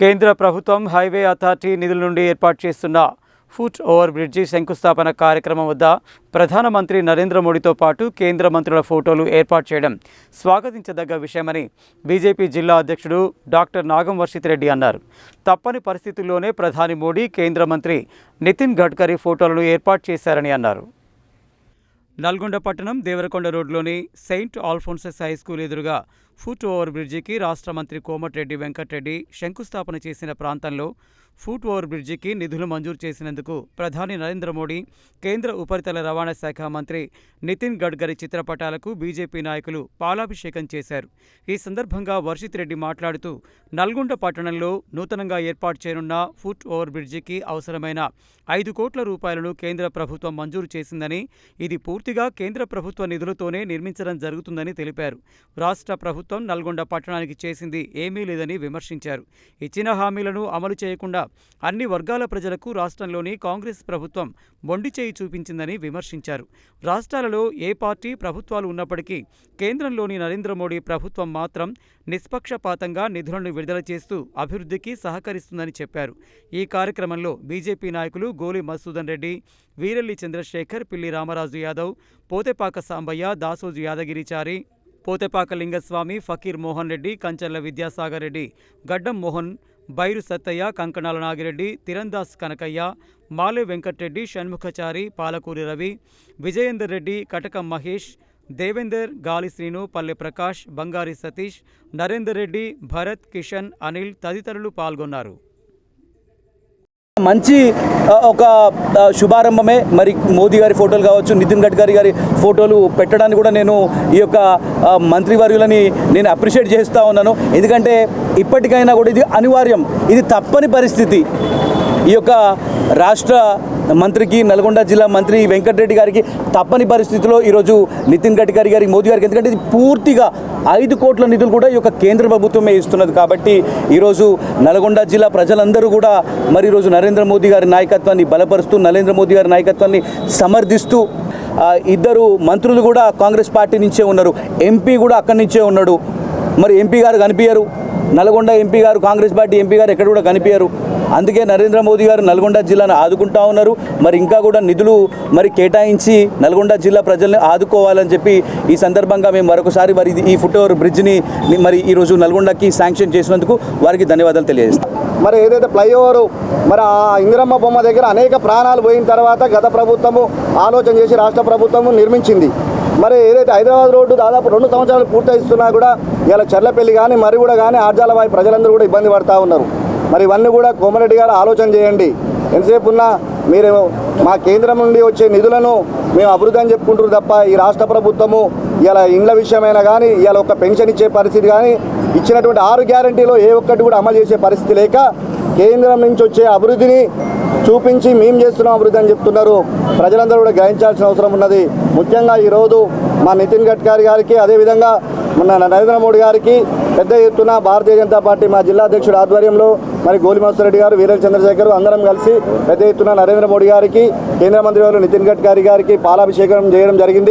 కేంద్ర ప్రభుత్వం highway authority నిధుల నుండి ఏర్పాటు చేస్తున్న ఫుట్ ఓవర్ బ్రిడ్జి శంకుస్థాపన కార్యక్రమం వద్ద ప్రధానమంత్రి నరేంద్ర మోడీతో పాటు కేంద్ర మంత్రుల ఫోటోలు ఏర్పాటు చేయడం స్వాగతించదగ్గ విషయమని బీజేపీ జిల్లా అధ్యక్షుడు డాక్టర్ నాగం వర్షిత్ రెడ్డి అన్నారు. తప్పని పరిస్థితుల్లోనే ప్రధాని మోడీ కేంద్ర మంత్రి నితిన్ గడ్కరీ ఫోటోలను ఏర్పాటు చేశారని అన్నారు. నల్గొండ పట్టణం దేవరకొండ రోడ్లోని సెయింట్ ఆల్ఫోన్సెస్ హై స్కూల్ ఎదురుగా ఫుట్ ఓవర్ బ్రిడ్జికి రాష్ట్ర మంత్రి కోమటిరెడ్డి వెంకటరెడ్డి శంకుస్థాపన చేసిన ప్రాంతంలో ఫూట్ ఓవర్ బ్రిడ్జికి నిధులు మంజూరు చేసినందుకు ప్రధాని నరేంద్ర మోడీ కేంద్ర ఉపరితల రవాణా శాఖ మంత్రి నితిన్ గడ్కరీ చిత్రపటాలకు బీజేపీ నాయకులు పాలాభిషేకం చేశారు. ఈ సందర్భంగా వర్షిత్ రెడ్డి మాట్లాడుతూ నల్గొండ పట్టణంలో నూతనంగా ఏర్పాటు చేయనున్న ఫుట్ ఓవర్ బ్రిడ్జికి అవసరమైన ఐదు కోట్ల రూపాయలను కేంద్ర ప్రభుత్వం మంజూరు చేసిందని ఇది పూర్తిగా కేంద్ర ప్రభుత్వ నిధులతోనే నిర్మించడం జరుగుతుందని తెలిపారు. రాష్ట్ర ప్రభుత్వం నల్గొండ పట్టణానికి చేసింది ఏమీ లేదని విమర్శించారు. ఇచ్చిన హామీలను అమలు చేయకుండా అన్ని వర్గాల ప్రజలకు రాష్ట్రంలోని కాంగ్రెస్ ప్రభుత్వం మొండి చేయి చూపించిందని విమర్శించారు. రాష్ట్రాలలో ఏ పార్టీ ప్రభుత్వాలు ఉన్నప్పటికీ కేంద్రంలోని నరేంద్ర మోడీ ప్రభుత్వం మాత్రం నిష్పక్షపాతంగా నిధులను విడుదల చేస్తూ అభివృద్ధికి సహకరిస్తుందని చెప్పారు. ఈ కార్యక్రమంలో బీజేపీ నాయకులు గోలి మసూదన్ రెడ్డి వీరెల్లి చంద్రశేఖర్ పిల్లి రామరాజు యాదవ్ పోతేపాక సాంబయ్య దాసోజు యాదగిరిచారి పోతేపాక లింగస్వామి ఫకీర్ మోహన్ రెడ్డి కంచర్ల విద్యాసాగర్ రెడ్డి గడ్డం మోహన్ బైరు సత్తయ్య కంకణాల నాగిరెడ్డి తిరందాస్ కనకయ్య మాలె వెంకట్రెడ్డి షణ్ముఖచారి పాలకూరి రవి విజయేందర్ రెడ్డి కటకం మహేష్ దేవేందర్ గాలి శ్రీను పల్లె ప్రకాష్ బంగారి సతీష్ నరేందర్ రెడ్డి భరత్ కిషన్ అనిల్ తదితరులు పాల్గొన్నారు. మంచి ఒక శుభారంభమే. మరి మోదీ గారి ఫోటోలు కావచ్చు నితిన్ గడ్కరీ గారి ఫోటోలు పెట్టడానికి కూడా నేను ఈ యొక్క మంత్రివర్యులని నేను అప్రిషియేట్ చేస్తూ ఉన్నాను. ఎందుకంటే ఇప్పటికైనా కూడా ఇది అనివార్యం. ఇది తప్పని పరిస్థితి. ఈ యొక్క రాష్ట్ర మంత్రికి నల్గొండ జిల్లా మంత్రి వెంకటరెడ్డి గారికి తప్పని పరిస్థితిలో ఈరోజు నితిన్ గడ్కరీ గారికి మోదీ గారికి. ఎందుకంటే ఇది పూర్తిగా ఐదు కోట్ల నిధులు కూడా ఈ యొక్క కేంద్ర ప్రభుత్వమే ఇస్తున్నది కాబట్టి ఈరోజు నల్గొండ జిల్లా ప్రజలందరూ కూడా మరి ఈరోజు నరేంద్ర మోదీ గారి నాయకత్వాన్ని బలపరుస్తూ నరేంద్ర మోదీ గారి నాయకత్వాన్ని సమర్థిస్తూ ఇద్దరు మంత్రులు కూడా కాంగ్రెస్ పార్టీ నుంచే ఉన్నారు. ఎంపీ కూడా అక్కడి నుంచే ఉన్నాడు. మరి ఎంపీ గారు కనిపించరు నల్గొండ ఎంపీ గారు కాంగ్రెస్ పార్టీ ఎంపీ గారు ఎక్కడ కూడా కనిపించరు అందుకే నరేంద్ర మోదీ గారు నల్గొండ జిల్లాను ఆదుకుంటా ఉన్నారు. మరి ఇంకా కూడా నిధులు మరి కేటాయించి నల్గొండ జిల్లా ప్రజల్ని ఆదుకోవాలని చెప్పి ఈ సందర్భంగా మేము మరొకసారి మరి ఇది- ఈ ఫుట్ఓవర్ బ్రిడ్జ్ని మరి ఈరోజు నల్గొండకి శాంక్షన్ చేసినందుకు వారికి ధన్యవాదాలు తెలియజేస్తాం. మరి ఏదైతే ఫ్లైఓవర్ మరి ఆ ఇందిరమ్మ బొమ్మ దగ్గర అనేక ప్రాణాలు పోయిన తర్వాత గత ప్రభుత్వము ఆలోచన చేసి రాష్ట్ర ప్రభుత్వము నిర్మించింది. మరి ఏదైతే హైదరాబాద్ రోడ్డు దాదాపు రెండు సంవత్సరాలు పూర్తయిస్తున్నా కూడా ఇలా చెర్లపల్లి కానీ మరి కూడా కానీ ఆర్జాలవాయి ప్రజలందరూ కూడా ఇబ్బంది పడతా ఉన్నారు. మరి ఇవన్నీ కూడా కోమరెడ్డి గారు ఆలోచన చేయండి. ఎంతసేపు ఉన్నా మీరు మా కేంద్రం నుండి వచ్చే నిధులను మేము అభివృద్ధి అని చెప్పుకుంటారు తప్ప ఈ రాష్ట్ర ప్రభుత్వము ఇలా ఇండ్ల విషయమైనా కానీ ఇలా ఒక పెన్షన్ ఇచ్చే పరిస్థితి కానీ ఇచ్చినటువంటి ఆరు గ్యారంటీలో ఏ ఒక్కటి కూడా అమలు చేసే పరిస్థితి లేక కేంద్రం నుంచి వచ్చే అభివృద్ధిని చూపించి మేము చేస్తున్నాం అభివృద్ధి అని చెప్తున్నారు. ప్రజలందరూ కూడా గ్రహించాల్సిన అవసరం ఉన్నది. ముఖ్యంగా ఈరోజు మా నితిన్ గడ్కరీ గారికి అదేవిధంగా మన నరేంద్ర మోడీ గారికి పెద్ద ఎత్తున భారతీయ జనతా పార్టీ మా జిల్లా అధ్యక్షుడు ఆధ్వర్యంలో మరి గోలి గారు వీరేల చంద్రశేఖర్ అందరం కలిసి పెద్ద ఎత్తున నరేంద్ర మోడీ గారికి కేంద్ర మంత్రి వారు నితిన్ గడ్కరీ గారికి పాలాభిషేకం చేయడం జరిగింది.